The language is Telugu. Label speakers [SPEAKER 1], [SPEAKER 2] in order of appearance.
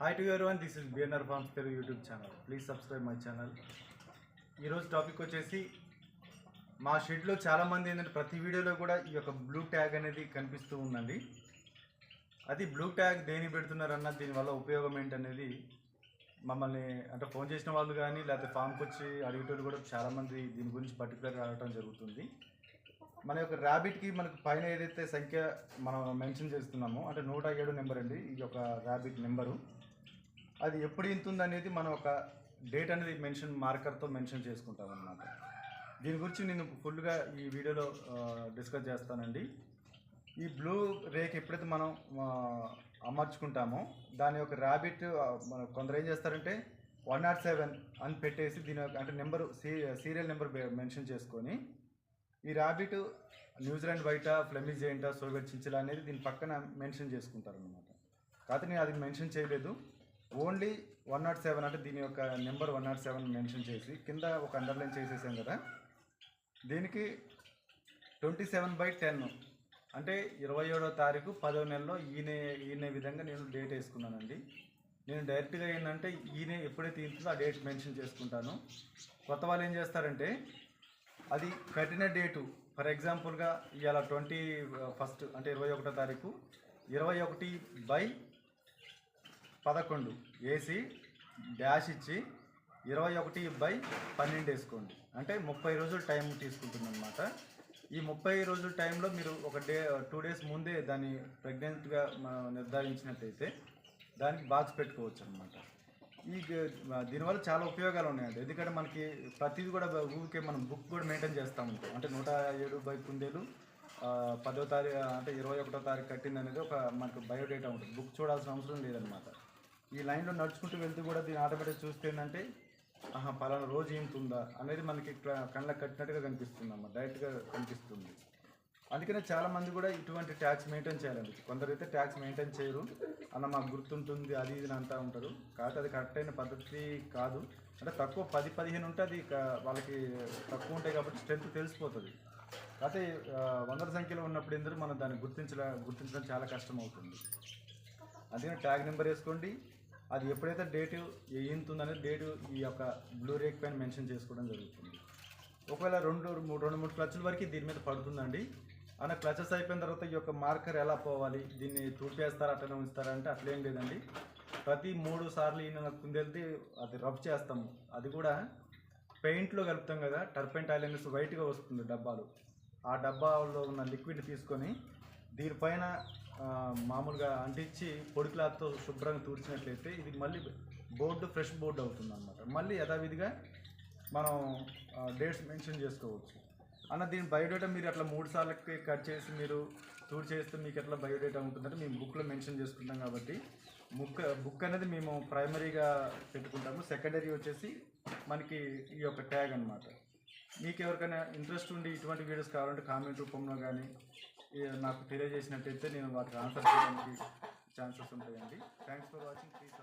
[SPEAKER 1] Hi to everyone this is BNR farms Telugu YouTube channel please subscribe my channel ఈరోజు టాపిక్ వచ్చేసి మా షెడ్లో చాలామంది ఏంటంటే ప్రతి వీడియోలో కూడా ఈ యొక్క బ్లూ ట్యాగ్ అనేది కనిపిస్తూ ఉందండి. అది బ్లూ ట్యాగ్ దేని పెడుతున్నారన్న దీనివల్ల ఉపయోగం ఏంటనేది మమ్మల్ని అంటే ఫోన్ చేసిన వాళ్ళు కానీ లేకపోతే ఫామ్కి వచ్చి అడిగేటోళ్ళు కూడా చాలామంది దీని గురించి పర్టికులర్గా అడగటం జరుగుతుంది. మన యొక్క ర్యాబిట్కి మనకు పైన ఏదైతే సంఖ్య మనం మెన్షన్ చేస్తున్నామో అంటే నూట ఏడు నెంబర్ అండి ఈ యొక్క ర్యాబిట్ నెంబరు అది ఎప్పుడు ఇంతుంది అనేది మనం ఒక డేట్ అనేది మెన్షన్ మార్కర్తో మెన్షన్ చేసుకుంటాం అన్నమాట. దీని గురించి నేను ఫుల్గా ఈ వీడియోలో డిస్కస్ చేస్తానండి. ఈ బ్లూ రేక్ ఎప్పుడైతే మనం అమర్చుకుంటామో దాని యొక్క ర్యాబిట్ మన కొందరు ఏం చేస్తారంటే వన్ నాట్ సెవెన్ అని పెట్టేసి దీని యొక్క అంటే number C serial number mention చేసుకొని ఈ ర్యాబిట్ న్యూజిలాండ్ బయట ఫ్లెమిజ్ ఏంటా సోగర్ చించిలా అనేది దీని పక్కన మెన్షన్ చేసుకుంటారు అనమాట కాకపోతే నేను అది మెన్షన్ చేయలేదు. ఓన్లీ వన్ నాట్ సెవెన్ అంటే దీని యొక్క number one not seven mention చేసి కింద ఒక అండర్లైన్ చేసేసాం కదా. దీనికి ట్వంటీ సెవెన్ బై టెన్ అంటే ఇరవై ఏడో తారీఖు పదో నెలలో ఈయన ఈయన విధంగా నేను డేట్ వేసుకున్నానండి. నేను డైరెక్ట్గా ఏంటంటే ఈయన ఎప్పుడైతే ఇంట్లో ఆ డేట్ మెన్షన్ చేసుకుంటాను. కొత్త వాళ్ళు ఏం చేస్తారంటే అది కట్టిన డేటు ఫర్ ఎగ్జాంపుల్గా ఇవాళ ట్వంటీ ఫస్ట్ అంటే ఇరవై ఒకటో తారీఖు ఇరవై ఒకటి బై పదకొండు. వేసి డాష్ ఇచ్చి ఇరవై ఒకటి బై పన్నెండు వేసుకోండి. అంటే ముప్పై రోజులు టైం తీసుకుంటుంది అనమాట ఈ ముప్పై రోజుల టైంలో మీరు ఒక డే టూ డేస్ ముందే దాన్ని ప్రెగ్నెంట్గా నిర్ధారించినట్టయితే దానికి బాక్స్ పెట్టుకోవచ్చు అనమాట ఈ దీనివల్ల చాలా ఉపయోగాలు ఉన్నాయండి. ఎందుకంటే మనకి ప్రతిదీ కూడా ఊరికే మనం బుక్ కూడా మెయింటైన్ చేస్తూ ఉంటాం. అంటే నూట ఏడు బై కుందేలు పదో తారీఖు అంటే ఇరవై ఒకటో తారీఖు కట్టింది అనేది ఒక మనకు బయోడేటా ఉంటుంది. బుక్ చూడాల్సిన అవసరం లేదనమాట ఈ లైన్లో నడుచుకుంటూ వెళ్తూ కూడా దీని ఆటోమేటిక్ చూస్తే ఏంటంటే ఆహా పలానా రోజు ఏముంటుందా అనేది మనకి కళ్ళకు కట్టినట్టుగా కనిపిస్తుంది అమ్మ డైరెక్ట్గా కనిపిస్తుంది. అందుకనే చాలా మంది కూడా ఇటువంటి ట్యాక్స్ మెయింటైన్ చేయాలండి. కొందరైతే ట్యాక్స్ మెయింటైన్ చేయరు. అన్న మాకు గుర్తుంటుంది అది ఇది అంతా అంటూ ఉంటారు. కాకపోతే అది కరెక్ట్ అయిన పద్ధతి కాదు. అంటే తక్కువ పది పదిహేను ఉంటే అది వాళ్ళకి తక్కువ ఉంటాయి కాబట్టి స్ట్రెంత్ తెలిసిపోతుంది. కాకపోతే వందల సంఖ్యలో ఉన్నప్పుడు ఎందుకు మనం దాన్ని గుర్తించలే గుర్తించడం చాలా కష్టం అవుతుంది అందుకని ట్యాగ్ నెంబర్ వేసుకోండి. అది ఎప్పుడైతే డేటు ఏంతుందనేది డేటు ఈ యొక్క బ్లూ రేక్ పైన మెన్షన్ చేసుకోవడం జరుగుతుంది. ఒకవేళ రెండు మూడు రెండు మూడు క్లచ్ల వరకు దీని మీద పడుతుందండి. అన్న క్లచెస్ అయిపోయిన తర్వాత ఈ యొక్క మార్కర్ ఎలా పోవాలి? దీన్ని తూపేస్తారా అట్లనే ఉంచుతారా అంటే అట్లేం లేదండి. ప్రతి మూడు సార్లు ఈయన కుందెళ్తే అది రబ్ చేస్తాము. అది కూడా పెయింట్లో కలుపుతాం కదా టర్పెంట్ ఆయిల్ అనేసి వైట్గా వస్తుంది డబ్బాలు. ఆ డబ్బాలో ఉన్న లిక్విడ్ తీసుకొని దీనిపైన మామూలుగా అంటించి పొడి క్లాత్తో శుభ్రంగా తూర్చినట్లయితే ఇది మళ్ళీ బోర్డు ఫ్రెష్ బోర్డు అవుతుంది అనమాట మళ్ళీ యథావిధిగా మనం డేట్స్ మెన్షన్ చేసుకోవచ్చు. అన్న దీని బయోడేటా మీరు అట్లా మూడు సార్లకి కట్ చేసి మీరు టూర్ చేస్తే మీకు ఎట్లా బయోడేటా ఉంటుందంటే మేము బుక్లో మెన్షన్ చేసుకుంటాం కాబట్టి బుక్ బుక్ అనేది మేము ప్రైమరీగా పెట్టుకుంటాము. సెకండరీ వచ్చేసి మనకి ఈ యొక్క ట్యాగ్ అన్నమాట. మీకు ఎవరికైనా ఇంట్రెస్ట్ ఉండి ఇటువంటి వీడియోస్ కావాలంటే కామెంట్ రూపంలో కానీ నాకు తెలియజేసినట్టయితే నేను వాటికి ఆన్సర్ చేయడానికి ఛాన్సెస్ ఉంటాయండి. Thanks for watching please